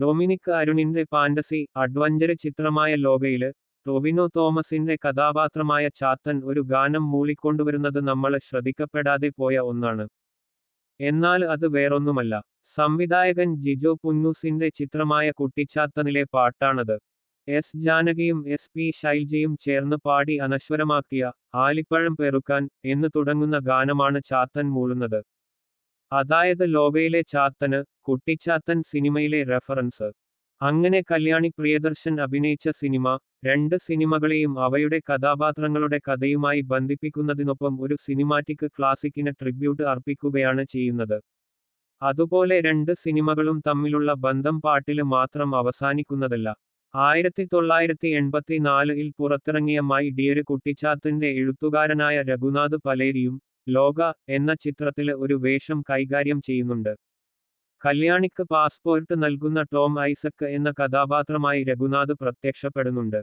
Dominic അരുണിന്റെ fantasy adventure ചിത്രമായ ലോകയിൽ ടൊവിനോ തോമസിന്റെ കഥാപാത്രമായ ചാത്തൻ ഒരു ഗാനം മൂളിക്കൊണ്ടുവരുന്നത് നമ്മൾ ശ്രദ്ധിക്കപ്പെടാതെ പോയ ഒന്നാണ്. എന്നാൽ അത് വേറൊന്നുമല്ല. സംവിധായകൻ ജിജോ പുന്നൂസിന്റെ ചിത്രമായ കുട്ടിച്ചാത്തനിലെ പാട്ടാണത്. എസ് ജാനകിയും എസ് പി ശൈൽജയും ചേർന്ന് പാടി അനശ്വരമാക്കിയ ആലിപ്പഴം പെറുക്കാൻ എന്ന് തുടങ്ങുന്ന ഗാനമാണ് ചാത്തൻ മൂളുന്നത്. അതായത് ലോകയിലെ ചാത്തന് കുട്ടിച്ചാത്തൻ സിനിമയിലെ റെഫറൻസ്. അങ്ങനെ കല്യാണി പ്രിയദർശൻ അഭിനയിച്ച സിനിമ രണ്ട് സിനിമകളെയും അവയുടെ കഥാപാത്രങ്ങളുടെ കഥയുമായി ബന്ധിപ്പിക്കുന്നതിനൊപ്പം ഒരു സിനിമാറ്റിക് ക്ലാസിക്കിന് ട്രിബ്യൂട്ട് അർപ്പിക്കുകയാണ് ചെയ്യുന്നത്. അതുപോലെ രണ്ട് സിനിമകളും തമ്മിലുള്ള ബന്ധം പാട്ടിൽ മാത്രം അവസാനിക്കുന്നതല്ല. ആയിരത്തി തൊള്ളായിരത്തി എൺപത്തിനാലിൽ പുറത്തിറങ്ങിയ മൈ ഡിയര് കുട്ടിച്ചാത്തിന്റെ എഴുത്തുകാരനായ രഘുനാഥ് പലേരിയും ലോക എന്ന ചിത്രത്തിൽ ഒരു വേഷം കൈകാര്യം ചെയ്യുന്നുണ്ട്. കല്യാണിക്ക് പാസ്പോർട്ട് നൽകുന്ന ടോം ഐസക് എന്ന കഥാപാത്രമായി രഘുനാഥ് പ്രത്യക്ഷപ്പെടുന്നുണ്ട്.